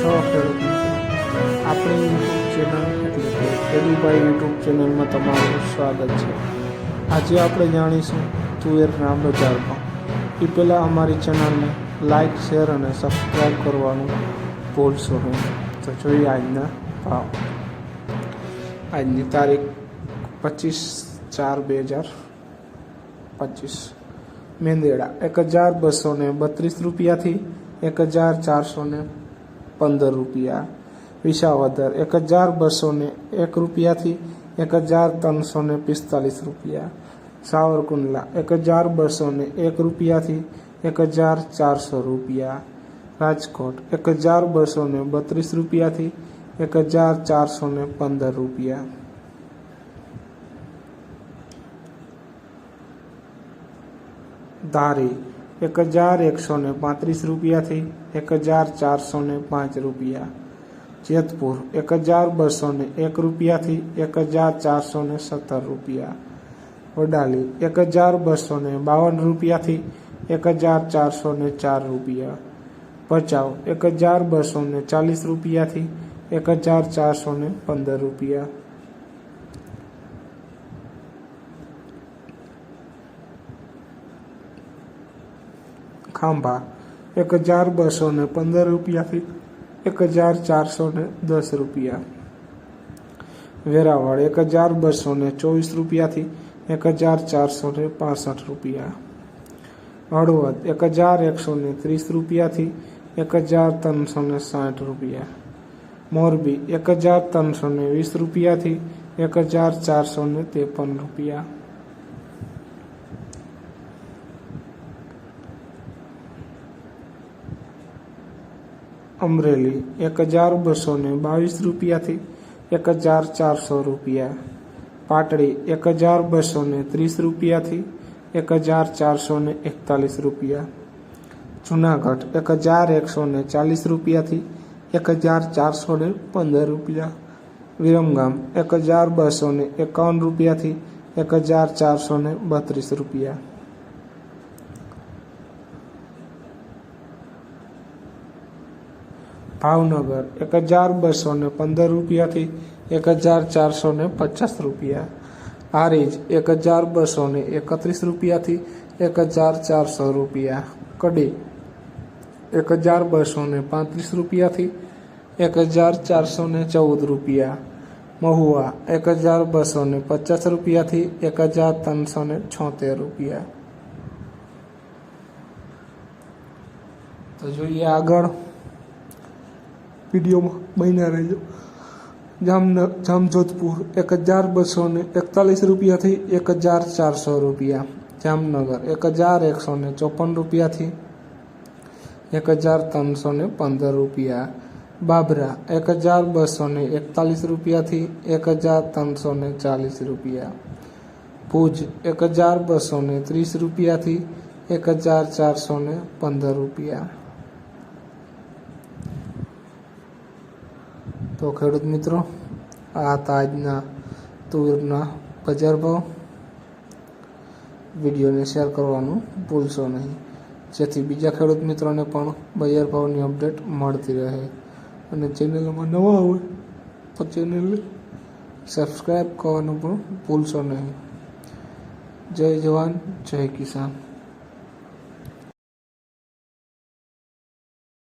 છો ખેડૂત આપણી યુટ્યુબ ચેનલ એટલે કે યુટ્યુબ ચેનલમાં તમારું સ્વાગત છે. આજે આપણે જાણીશું તુવેર રામ ભાવ એ પહેલાં અમારી ચેનલને લાઇક શેર અને સબસ્ક્રાઈબ કરવાનું ભૂલશો નહીં. તો જોઈએ આજના ભાવ. આજની તારીખ પચીસ ચાર બે હજાર પચીસ. મેંદેડા એક હજાર બસો બત્રીસ રૂપિયાથી એક હજાર ચારસો પંદર રૂપિયા, વિસાવદર એક હજાર બસો ને એક રૂપિયાથી એક હજાર ત્રણસો ને પિસ્તાલીસ રૂપિયા, સાવરકુંડલા એક હજાર બસો ને એક રૂપિયાથી એક હજાર ચારસો રૂપિયા, રાજકોટ એક હજાર બસો ને બત્રીસ રૂપિયાથી એક હજાર ચારસો ને પંદર રૂપિયા. ધારી એક હજાર એકસો ને પાંત્રીસ રૂપિયાથી એક હજાર ચારસો ને પાંચ રૂપિયા. જેતપુર એક હજાર બસો ને એક રૂપિયાથી એક હજાર ચારસો ને સત્તર રૂપિયા. વડાલી એક હજાર બસો ને બાવન રૂપિયાથી એક હજાર ચારસો ને ચાર રૂપિયા. ભચાઉ એક હજાર બસો ને ચાલીસ રૂપિયાથી એક હજાર ચારસો ને પંદર રૂપિયા. ખાંભા, એક હજાર બસો ને પંદર રૂપિયાથી એક હજાર ચારસો ને દસ રૂપિયા. વેરાવળ, એક હજાર બસો ને ચોવીસ રૂપિયાથી એક હજાર ચારસો ને પાસઠ રૂપિયા. હળવદ, એક હજાર એકસો ને ત્રીસ રૂપિયાથી એક હજાર ત્રણસો ને સાઠ રૂપિયા. મોરબી, એક હજાર ત્રણસો ને વીસ રૂપિયાથી એક હજાર ચારસો ને ત્રેપન રૂપિયા. અમરેલી એક હજાર બસો ને બાવીસ રૂપિયાથી એક હજાર ચારસો રૂપિયા. પાટડી એક હજાર બસો ને ત્રીસ રૂપિયાથી એક હજાર ચારસો ને એકતાલીસ રૂપિયા. જુનાગઢ એક હજાર એકસો ને ચાલીસ રૂપિયાથી એક હજાર ચારસો ને પંદર રૂપિયા. વિરમગામ એક હજાર બસો ને એકાવન રૂપિયાથી એક હજાર ચારસો ને બત્રીસ રૂપિયા. ભાવનગર એક હજાર બસો ને પંદર રૂપિયાથી એક હજાર ચારસો ને પચાસ રૂપિયા. હારીજ એક હજાર બસો ને એકત્રીસ રૂપિયાથી એક હજાર ચારસો રૂપિયા. કડી એક હજાર બસો ને પાંત્રીસ રૂપિયાથી એક હજાર ચારસો ને ચૌદ રૂપિયા. મહુવા એક હજાર બસો ને પચાસ રૂપિયાથી એક હજાર ત્રણસો ને છોતેર રૂપિયા. તો જોઈએ આગળ. વિડીયોમાં બન્યા રહેજો. જામન જામજોધપુર એક હજાર બસો ને એકતાલીસ રૂપિયાથી એક હજાર ચારસો રૂપિયા. જામનગર એક હજાર એકસો ને ચોપન રૂપિયાથી એક હજાર ત્રણસો ને પંદર રૂપિયા. બાબરા એક હજાર બસો ને એકતાલીસ રૂપિયાથી એક હજાર ત્રણસો ને ચાલીસ રૂપિયા. ભુજ એક હજાર બસો ને ત્રીસ રૂપિયાથી એક હજાર ચારસો ને પંદર રૂપિયા. તો ખેડૂત મિત્રો, આ હતા આજના તુવેરના બજાર ભાવ. વિડીયોને શેર કરવાનું ભૂલશો નહીં. જેથી બીજા ખેડૂત મિત્રોને પણ બજાર ભાવની અપડેટ મળતી રહે. અને ચેનલમાં નવા હોય તો ચેનલ સબસ્ક્રાઈબ કરવાનું પણ ભૂલશો નહીં. જય જવાન, જય કિસાન.